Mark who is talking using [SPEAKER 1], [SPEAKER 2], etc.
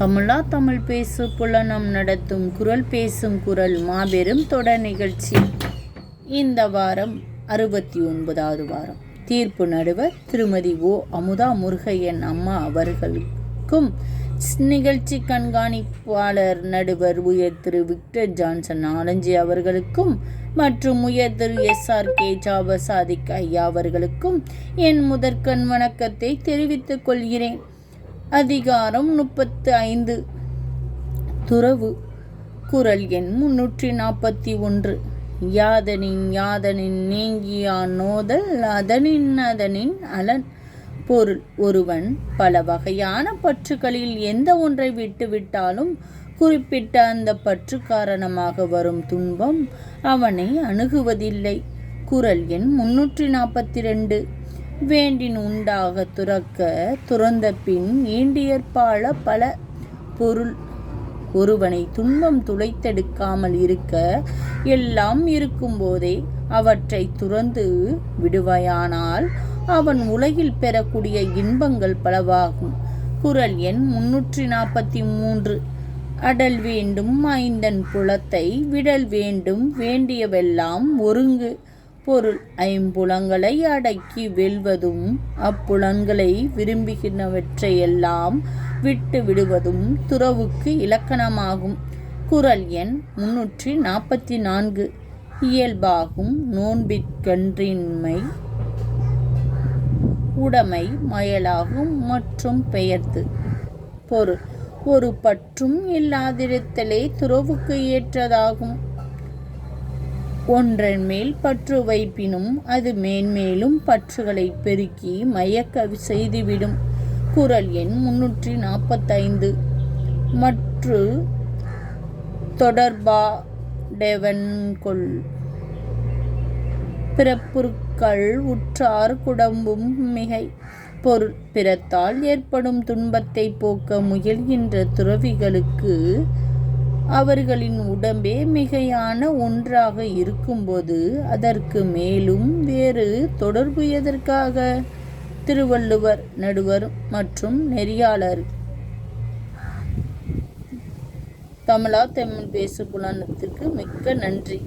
[SPEAKER 1] தமிழா தமிழ் பேசு புலனம் நடத்தும் குரல் பேசும் குரல் மாபெரும் தொடர் நிகழ்ச்சி. இந்த வாரம் அறுபத்தி ஒன்பதாவது வாரம். தீர்ப்பு நடுவர் திருமதி ஓ. அமுதா முருகையன் அம்மா அவர்களுக்கும் நிகழ்ச்சி கண்காணிப்பாளர் நடுவர் உயர் திரு விக்டர் ஜான்சன் ஆலஞ்சி அவர்களுக்கும் மற்றும் உயர் Thiru S R K Jaffar Sadiq ஐயா அவர்களுக்கும் என் முதற்கண் வணக்கத்தை தெரிவித்துக் கொள்கிறேன். அதிகாரம் முப்பத்து ஐந்து துறவு குரல் எண் முன்னூற்றி நாற்பத்தி ஒன்று. யாதனின் யாதனின் நீங்கியான் நோதல் அதனின் அதனின் அலன். பொருள் ஒருவன் பல வகையான பற்றுகளில் எந்த ஒன்றை விட்டுவிட்டாலும் குறிப்பிட்ட அந்த பற்று காரணமாக வரும் துன்பம் அவனை அணுகுவதில்லை. குரல் எண் முன்னூற்றி நாற்பத்தி ரெண்டு. வேண்டின் உண்டாக துறக்க துறந்த பின் ஈண்டியற்பால பல பொருள் ஒருவனை துன்பம் துளைத்தெடுக்காமல் இருக்க எல்லாம் இருக்கும்போதே அவற்றை துறந்து விடுவாயானால் அவன் உலகில் பெறக்கூடிய இன்பங்கள் பலவாகும். குரல் எண் முன்னூற்றி நாற்பத்தி மூன்று அடல் வேண்டும் ஐந்தன் புலத்தை விடல் வேண்டும் வேண்டியவெல்லாம் ஒருங்கு. பொருள் ஐம்புலங்களை அடக்கி வெல்வதும் அப்புலன்களை விரும்புகின்றவற்றையெல்லாம் விட்டு விடுவதும் துறவுக்கு இலக்கணமாகும். குரல் எண் முன்னூற்றி நாற்பத்தி நான்கு இயல்பாகும் நோன்பிற்கன்றின்மை. உடைமை மயலாகும் மற்றும் பெயர்த்து. பொருள். ஒரு பற்றும் இல்லாதிருத்தலே துறவுக்கு ஏற்றதாகும். ஒன்றன் மேல் பற்று வைப்பினும் அது மேன்மேலும் பற்றுகளை பெருக்கி மயக்க செய்துவிடும். குரல் எண் முன்னூற்றி நாற்பத்தைந்து. மற்று தொடர்பா டெவன்கொள் பிறப்புற்கள் உற்றார் குடம்பும் மிகை. பொருள் பிறத்தால் ஏற்படும் துன்பத்தை போக்க முயல்கின்ற துறவிகளுக்கு அவர்களின் உடம்பே மிகையான ஒன்றாக இருக்கும்போது அதற்கு மேலும் வேறு தொடர்பு எதற்காக? திருவள்ளுவர் நடுவர் மற்றும் நெறியாளர். தமிழா தமிழ் பேசு புலனத்திற்கு மிக்க நன்றி.